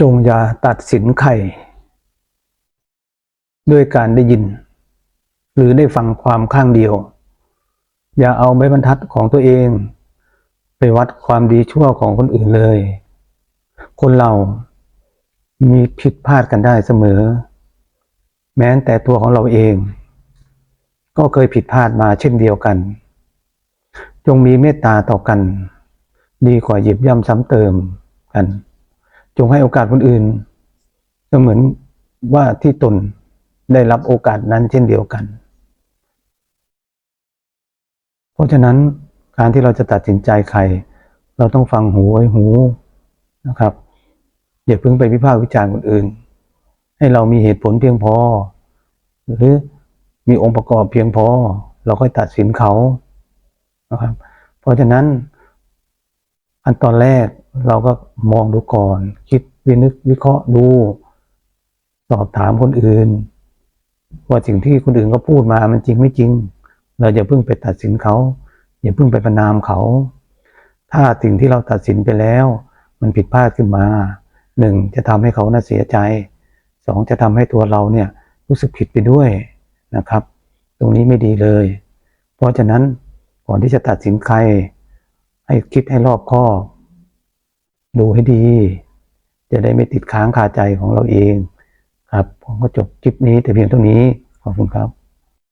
จงอย่าตัดสินใครด้วยการได้ยิน หรือได้ฟังความข้างเดียว อย่าเอาไม้บรรทัดของตัวเอง ไปวัดความดีชั่วของคนอื่นเลย คนเรามีผิดพลาดกันได้เสมอ แม้แต่ตัวของเราเอง ก็เคยผิดพลาดมาเช่นเดียวกัน จงมีเมตตาต่อกัน ดีกว่าหยิบย่ำซ้ำเติมกัน จงให้โอกาสคนอื่น ก็เหมือนว่าที่ตนได้รับโอกาสนั้นเช่นเดียวกัน เพราะฉะนั้นการที่เราจะตัดสินใจใคร เราต้องฟังหูไว้หูนะครับอย่าเพิ่งไปวิพากษ์วิจารณ์คนอื่น ให้เรามีเหตุผลเพียงพอ หรือมีองค์ประกอบเพียงพอ เราค่อยตัดสินเขานะครับ เพราะฉะนั้นอันตอนแรก เราก็มองดูก่อน คิดวินึกวิเคราะห์ดู สอบถามคนอื่น ว่าสิ่งที่คนอื่นก็พูดมามันจริงไม่จริง เราอย่าเพิ่งไปตัดสินเขา อย่าเพิ่งไปประนามเขา ถ้าสิ่งที่เราตัดสินไปแล้ว มันผิดพลาดขึ้นมาหนึ่งจะทำให้เขาน่าเสียใจสองจะทำให้ตัวเราเนี่ยรู้สึกผิดไปด้วยนะครับ ตรงนี้ไม่ดีเลย เพราะฉะนั้นก่อนที่จะตัดสินใคร ให้คิดให้รอบคอบ ดูให้ดี จะได้ไม่ติดค้างคาใจของเราเอง ครับ ผมก็จบคลิปนี้แต่เพียงเท่านี้ ขอบคุณครับ